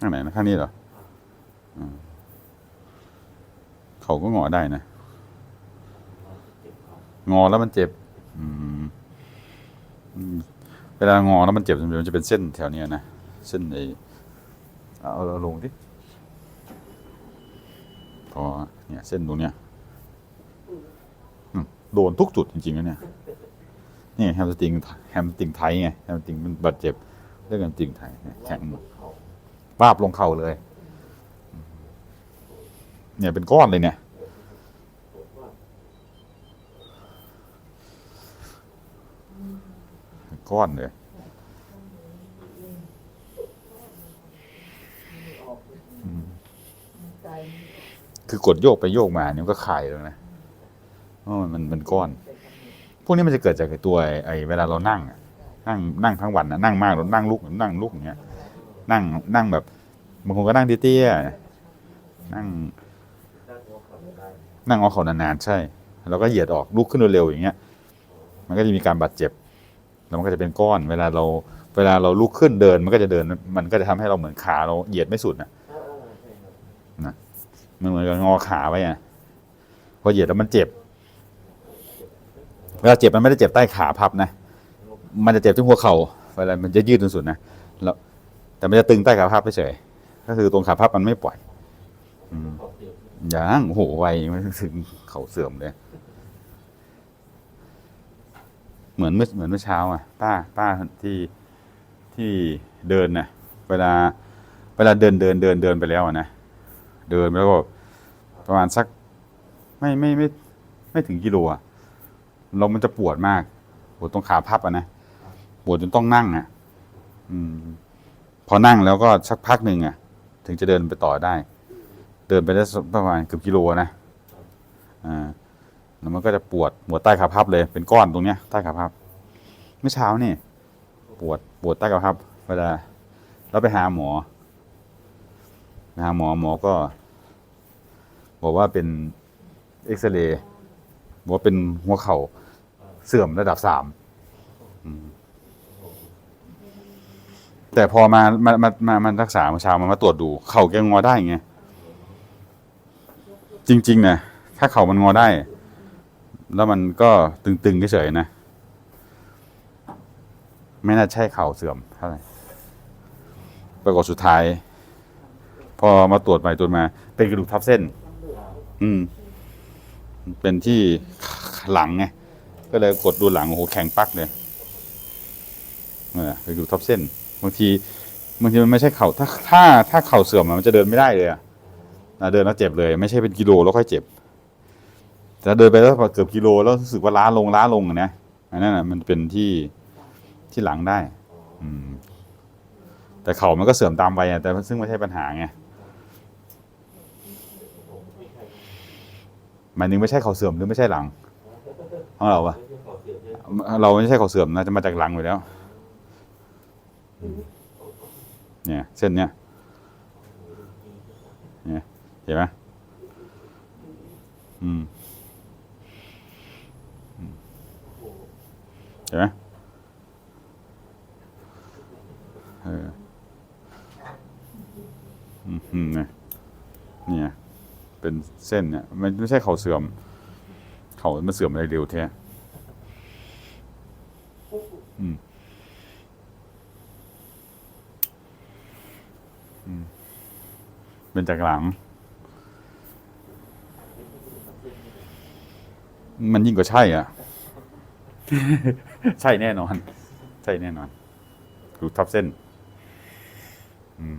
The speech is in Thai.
ข้างไหนนะข้างนี้เหรออเขาก็งอได้นะ งอแล้วมันเจ็บอืมเวลางอแล้วมันเจ็บมันจะเป็นเส้นแถวเนี้ยนะ เส้นไอเอาเอาเอาลงดิพอเนี่ย เส้นตรงเนี้ยโดนทุกจุดจริงๆนะเนี่ย นี่แฮมสติงแฮมสติงไทยไงแฮมสติงมันบาดเจ็บเรื่องแฮมสตริงไทยเนี่ยแข็ง บาบลงเข่าเลย เนี่ยเป็นก้อนเลยเนี่ย ก้อนเลยคือกดโยกไปโยกมาเนี่ยมันก็คายแล้วนะเพราะมันมันมันก้อน พวกนี้มันจะเกิดจากตัวไอ้เวลาเรานั่งนั่งนั่งทั้งวันนะนั่งมากเรานั่งลุกนั่งลุกอย่างเงี้ย นั่งนั่งแบบบางคนก็นั่งเตี้ยๆนั่ง นั่งเอาเข่านานๆใช่ แล้วก็เหยียดออกลุกขึ้นเร็วๆอย่างเงี้ย มันก็จะมีการบาดเจ็บแล้วมันก็จะเป็นก้อน เวลาเรา เวลาเราลุกขึ้นเดิน มันก็จะเดิน มันก็จะทำให้เราเหมือนขาเราเหยียดไม่สุดนะนะมันเหมือนกับงอขาไว้อะพอเหยียดแล้วมันเจ็บ เวลาเจ็บมันไม่ได้เจ็บใต้ขาพับนะ มันจะเจ็บที่หัวเข่าเวลามันจะยืดจนสุดนะ แล้ว แต่มันจะตึงใต้ขาพับเฉยก็คือตรงขาพับมันไม่ปล่อยอืมยังโอ้โหไวไม่ถึงเข่าเสื่อมเลย เหมือนเมื่อเหมือนเมื่อเช้า อะ ป้า ป้าที่ที่เดินน่ะเวลา เวลาเดินเดินเดินเดินไปแล้วอะนะเดินไปแล้วก็ประมาณสัก ไม่ไม่ไม่ ไม่ถึงกิโลอะเรามันจะปวดมากปวดตรงขาพับอะนะปวดจนต้องนั่งอะ อืม พอนั่งแล้วก็สักพักหนึ่งอะ ถึงจะเดินไปต่อได้ เดินไปได้ประมาณเกือบกิโลนะอ่าแล้วมันก็จะปวดปวดใต้ขาพับเลย เป็นก้อนตรงเนี้ยใต้ขาพับเมื่อเช้านี่ ปวดปวดใต้ขาพับเวลาเราไปหาหมอไปหาหมอหมอก็ บอกว่าเป็นเอ็กซเรย์บอกว่าเป็นหัวเข่าเสื่อมระดับสามอืม แต่พอมามามามามารักษาเมื่อเช้ามันมาตรวจดู เข่าแกงอได้ไงจริงๆนะถ้าเข่ามันงอได้ แล้วมันก็ตึงๆเฉยๆนะ ไม่น่าใช่เข่าเสื่อมเท่าไหร่ปรากฏสุดท้าย พอมาตรวจไปตรวจมา เป็นกระดูกทับเส้น อืม เป็นที่หลังไงก็เลยกดดูหลังโอ้โหแข็งปักเลยเออเป็นกระดูกทับเส้น บางทีบางทีมันไม่ใช่เข่าถ้าถ้าถ้าเข่าเสื่อมอะมันจะเดินไม่ได้เลยอะนะเดินแล้วเจ็บเลย ไม่ใช่เป็นกิโลแล้วค่อยเจ็บ แต่เดินไปแล้วเกือบกิโลแล้วรู้สึกว่าล้าลงล้าลงนะอันนั้นอะมันเป็นที่ที่หลังได้ อืม แต่เข่ามันก็เสื่อมตามไปแต่ซึ่งไม่ใช่ปัญหาไงหมายถึงไม่ใช่เข่าเสื่อมหรือไม่ใช่หลังของเราปะเราไม่ใช่เข่าเสื่อมนะจะมาจากหลังอยู่แล้ว เนี่ย เส้นเนี้ยเนี่ยเห็นไหมอืมเห็นไหมเอออืมอืมเนี่ยเนี่ยเป็นเส้นเนี่ยมันไม่ใช่เขาเสื่อม เขามันเสื่อมอะไรเร็วแท้อืมอืม เป็นจากหลัง มันยิ่งกว่าใช่อะ ใช่แน่นอน ใช่แน่นอนดูทับเส้น อืม